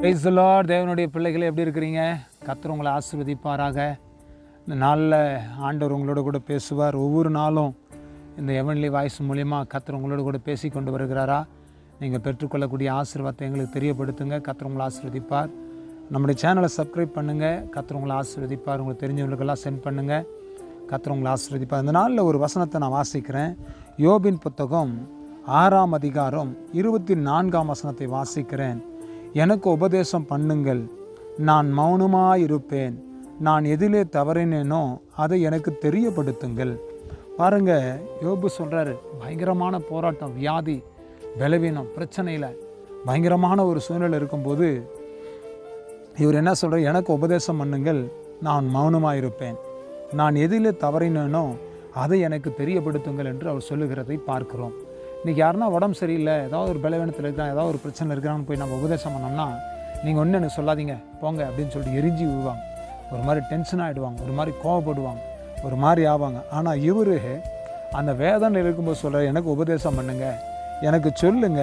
Price தேவனுடைய பிள்ளைகளை எப்படி இருக்கிறீங்க? கத்தர் உங்களை ஆசிர்வதிப்பாராக. இந்த நாளில் ஆண்டவர் உங்களோட கூட பேசுவார். ஒவ்வொரு நாளும் இந்த எவன்லி வாய்ஸ் மூலிமா கத்தர் உங்களோட கூட பேசி கொண்டு வருகிறாரா? நீங்கள் பெற்றுக்கொள்ளக்கூடிய ஆசீர்வாதத்தை எங்களுக்கு தெரியப்படுத்துங்க. கத்தர் உங்களை ஆசிர்வதிப்பார். நம்முடைய சேனலை சப்ஸ்கிரைப் பண்ணுங்கள் கத்தர் உங்களை ஆசிர்வதிப்பார். உங்களுக்கு தெரிஞ்சவங்களுக்கெல்லாம் சென்ட் பண்ணுங்கள் கத்தர் உங்களை ஆசிர்வதிப்பார். இந்த நாளில் ஒரு வசனத்தை நான் வாசிக்கிறேன். யோபின் புத்தகம் ஆறாம் அதிகாரம் இருபத்தி நான்காம் வசனத்தை வாசிக்கிறேன். எனக்கு உபதேசம் பண்ணுங்கள். நான் மௌனமாயிருப்பேன். நான் எதிலே தவறினேனோ அதை எனக்கு தெரியப்படுத்துங்கள். பாருங்க யோபு சொல்கிறாரு பயங்கரமான போராட்டம் வியாதி பலவீனம் பிரச்சனையில். பயங்கரமான ஒரு சூழ்நிலை இருக்கும்போது இவர் என்ன சொல்கிறார் எனக்கு உபதேசம் பண்ணுங்கள். நான் மௌனமாக இருப்பேன் நான் எதிலே தவறினேனோ அதை எனக்கு தெரியப்படுத்துங்கள் என்று அவர் சொல்லுகிறதை பார்க்கிறோம். இன்றைக்கி யாருன்னா உடம்பு சரியில்லை ஏதாவது ஒரு பலவீனத்தில் இருக்கிறான் ஏதாவது ஒரு பிரச்சனை இருக்கிறான்னு போய் நம்ம உபதேசம் பண்ணோம்னா நீங்கள் ஒன்றும் எனக்கு சொல்லாதீங்க போங்க அப்படின்னு சொல்லிட்டு எரிஞ்சு விழுவாங்க. ஒரு மாதிரி டென்ஷன் ஆகிடுவாங்க ஒரு மாதிரி கோவப்படுவாங்க ஒரு மாதிரி ஆவாங்க. ஆனால் இவர் அந்த வேதனை இருக்கும்போது சொல்கிற எனக்கு உபதேசம் பண்ணுங்கள் எனக்கு சொல்லுங்க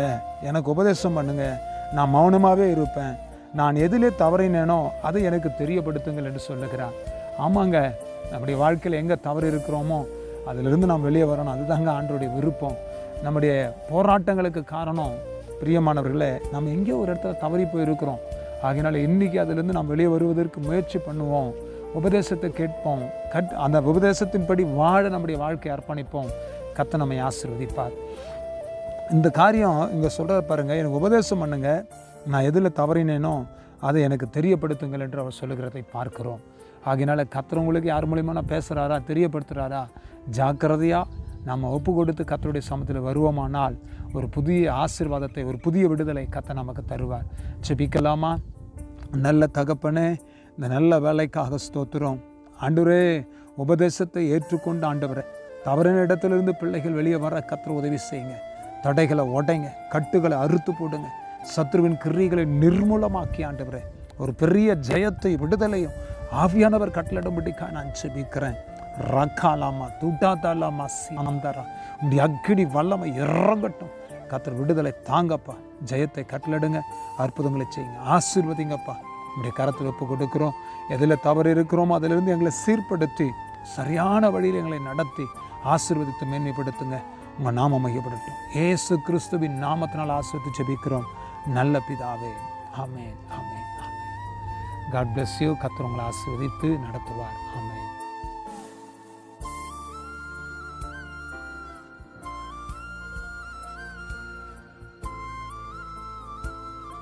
எனக்கு உபதேசம் பண்ணுங்கள் நான் மௌனமாகவே இருப்பேன் நான் எதிலே தவறினேனோ அதை எனக்கு தெரியப்படுத்துங்கள் என்று சொல்லுகிறார். ஆமாங்க நம்முடைய வாழ்க்கையில் எங்கே தவறு இருக்கிறோமோ அதிலிருந்து நாம் வெளியே வரணும். அதுதாங்க ஆண்டோடைய விருப்பம். நம்முடைய போராட்டங்களுக்கு காரணம் பிரியமானவர்களே நம்ம எங்கேயோ ஒரு இடத்துல தவறி போயிருக்கிறோம். ஆகினால இன்றைக்கி அதிலிருந்து நாம் வெளியே வருவதற்கு முயற்சி பண்ணுவோம். உபதேசத்தை கேட்போம். கட் அந்த உபதேசத்தின்படி வாழ நம்முடைய வாழ்க்கையை அர்ப்பணிப்போம். கத்த நம்மை ஆசீர்வதிப்பார். இந்த காரியம் இங்கே சொல்கிற பாருங்கள் எனக்கு உபதேசம் பண்ணுங்க நான் எதில் தவறினேனோ அதை எனக்கு தெரியப்படுத்துங்கள் என்று அவர் சொல்லுகிறதை பார்க்கிறோம். ஆகினால கத்துறவங்களுக்கு யார் மூலியமாக நான் பேசுகிறாரா தெரியப்படுத்துகிறாரா ஜாக்கிரதையாக நம்ம ஒப்பு கொடுத்து கத்தருடைய சமத்தில் வருவோமானால் ஒரு புதிய ஆசீர்வாதத்தை ஒரு புதிய விடுதலை கத்த நமக்கு தருவார். செபிக்கலாமா நல்ல தகப்பனே இந்த நல்ல வேலைக்காக ஸ்தோத்துறோம் ஆண்டுரே உபதேசத்தை ஏற்றுக்கொண்டு ஆண்டவரை தவறின இடத்திலிருந்து பிள்ளைகள் வெளியே வர கத்திர உதவி செய்யுங்க. தடைகளை உடைங்க கட்டுகளை அறுத்து போடுங்க. சத்ருவின் கிரிகளை நிர்மூலமாக்கி ஆண்டவரே ஒரு பெரிய ஜெயத்தை விடுதலையும் ஆவியானவர் கட்டளிடும்படிக்காக நான் செபிக்கிறேன் ரக்காலாமா துட்டாத்தாலாமா சீமந்தரா உடைய அக்கிடி வல்லமை இறங்கட்டும். கத்தர் விடுதலை தாங்கப்பா. ஜெயத்தை கட்டளிடுங்க அற்புதங்களை செய்யுங்க. ஆசீர்வதிங்கப்பா. உடைய கரத்தில் ஒப்பு கொடுக்குறோம். எதில் தவறு இருக்கிறோமோ அதிலிருந்து எங்களை சீர்படுத்தி சரியான வழியில் எங்களை நடத்தி ஆசீர்வதித்து மேன்மைப்படுத்துங்க. உங்கள் நாமம் மையப்படட்டும் ஏசு கிறிஸ்துவின் நாமத்தினால் ஆசீர்வதித்து ஜெபிக்கிறோம். நல்ல பிதாவே. ஆமென். ஆமென். ஆமென். காட் பிளஸ் யூ கத்தர் உங்களை ஆசீர்வதித்து நடத்துவார். ஆமென்.